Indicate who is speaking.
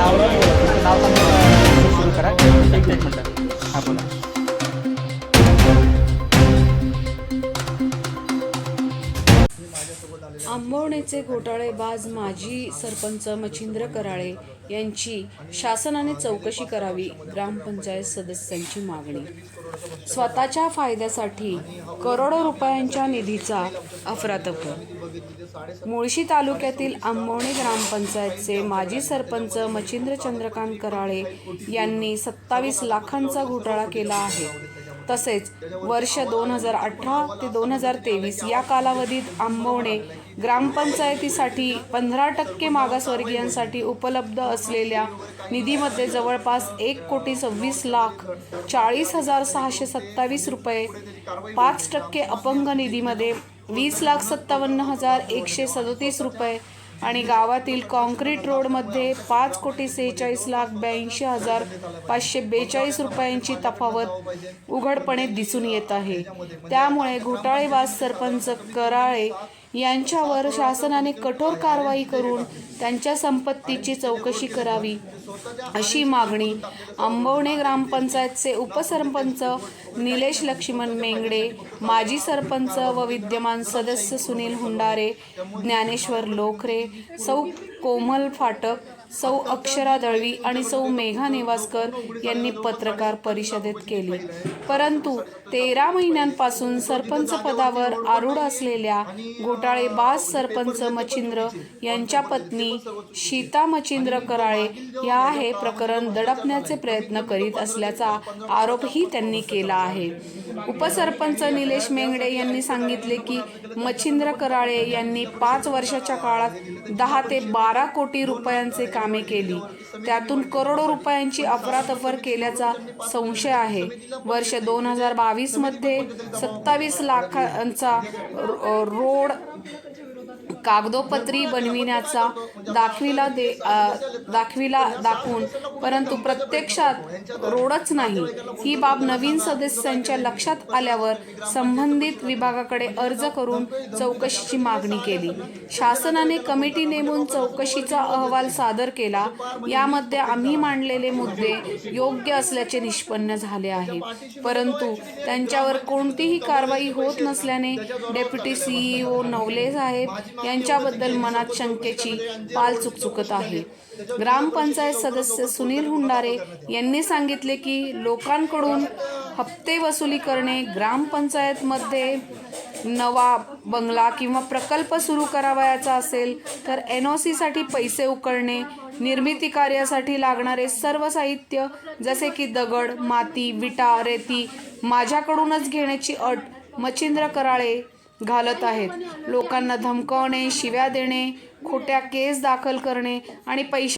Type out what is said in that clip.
Speaker 1: नाव नाव सुरू करा एक मिनटं हां बोला
Speaker 2: आंबवणेचे घोटाळेबाज माजी सरपंच मच्छिंद्र कराळे यांची शासनाने चौकशी करावी ग्रामपंचायत सदस्यांची मागणी. स्वतःच्या फायद्यासाठी करोडो रुपयांच्या निधीचा अफरातफर मुळशी तालुक्यातील आंबवणे ग्रामपंचायतचे माजी सरपंच मच्छिंद्र चंद्रकांत कराळे यांनी सत्तावीस लाखांचा घोटाळा केला आहे. तसेच वर्ष दोन हजार अठरा ते दोन हजार तेवीस या कालावधीत आंबवणे ग्रामपंचायतीसाठी पंधरा टक्के मागासवर्गीयांसाठी उपलब्ध असलेल्या निधीमध्ये जवळपास एक कोटी सव्वीस लाख चाळीस हजार सहाशे सत्तावीस रुपये पाच टक्के अपंग निधीमध्ये वीस लाख सत्तावन्न हजार एकशे सदोतीस रुपये आणि गावातील कॉन्क्रीट रोडमध्ये पाच कोटी सेहेचाळीस लाख ब्याऐंशी हजार पाचशे बेचाळीस रुपयांची तफावत उघडपणे दिसून येत आहे. त्यामुळे घोटाळेबाज सरपंच कराळे यांच्यावर शासनाने कठोर कारवाई करून त्यांच्या संपत्तीची चौकशी करावी अशी मागणी आंबवणे ग्रामपंचायतचे उपसरपंच निलेश लक्ष्मण मेंगडे माजी सरपंच व विद्यमान सदस्य सुनील हुंडारे ज्ञानेश्वर लोखरे सौ कोमल फाटक सौ अक्षरा दळवी आणि सौ मेघा नेवासकर यांनी पत्रकार परिषदेत केली. परंतु तेरा महिन्यांपासून सरपंच पदावर आरूढ असलेल्या घोटाळेबाज सरपंच मच्छिंद्र यांच्या पत्नी शीता मच्छिंद्र कराळे या हे प्रकरण दडपण्याचे प्रयत्न करीत असल्याचा आरोपही त्यांनी केला आहे. उपसरपंच निलेश मेंगडे यांनी सांगितले की मच्छिंद्र कराळे यांनी पाच वर्षाच्या काळात दहा ते बारा कोटी रुपयांचे कामे केली. त्यातून करोडो रुपयांची अफरातफर केल्याचा संशय आहे. वर्ष दोन हजार बावीसमध्ये सत्तावीस लाखांचा रोड कागदोपत्री बनविण्याचा दाखविला दे दाखविला दाखवून परंतु प्रत्यक्षात रोडच नाही. ही बाब नवीन सदस्यांच्या लक्षात आल्यावर संबंधित विभागाकडे अर्ज करून चौकशीची मागणी केली. शासनाने कमिटी नेमून चौकशीचा अहवाल सादर केला. यामध्ये आम्ही मांडलेले मुद्दे योग्य असल्याचे निष्पन्न झाले आहे. परंतु त्यांच्यावर कोणतीही कारवाई होत नसल्याने डेप्युटी सीईओ नवले साहेब यांच्याबद्दल मनात शंकेची पाल चुकचुकत आहे. ग्रामपंचायत सदस्य सुनील हुंडारे यांनी सांगितले की लोकांकडून हप्ते वसुली करणे ग्रामपंचायतमध्ये नवा बंगला किंवा प्रकल्प सुरू करावयाचा असेल तर एन ओ सीसाठी पैसे उकळणे निर्मिती कार्यासाठी लागणारे सर्व साहित्य जसे की दगड माती विटा रेती माझ्याकडूनच घेण्याची अट मच्छिंद्र कराळे घालत आहेत. लोकांना धमकावणे शिव्या देणे खोट्या केस दाखल करणे आणि पैसे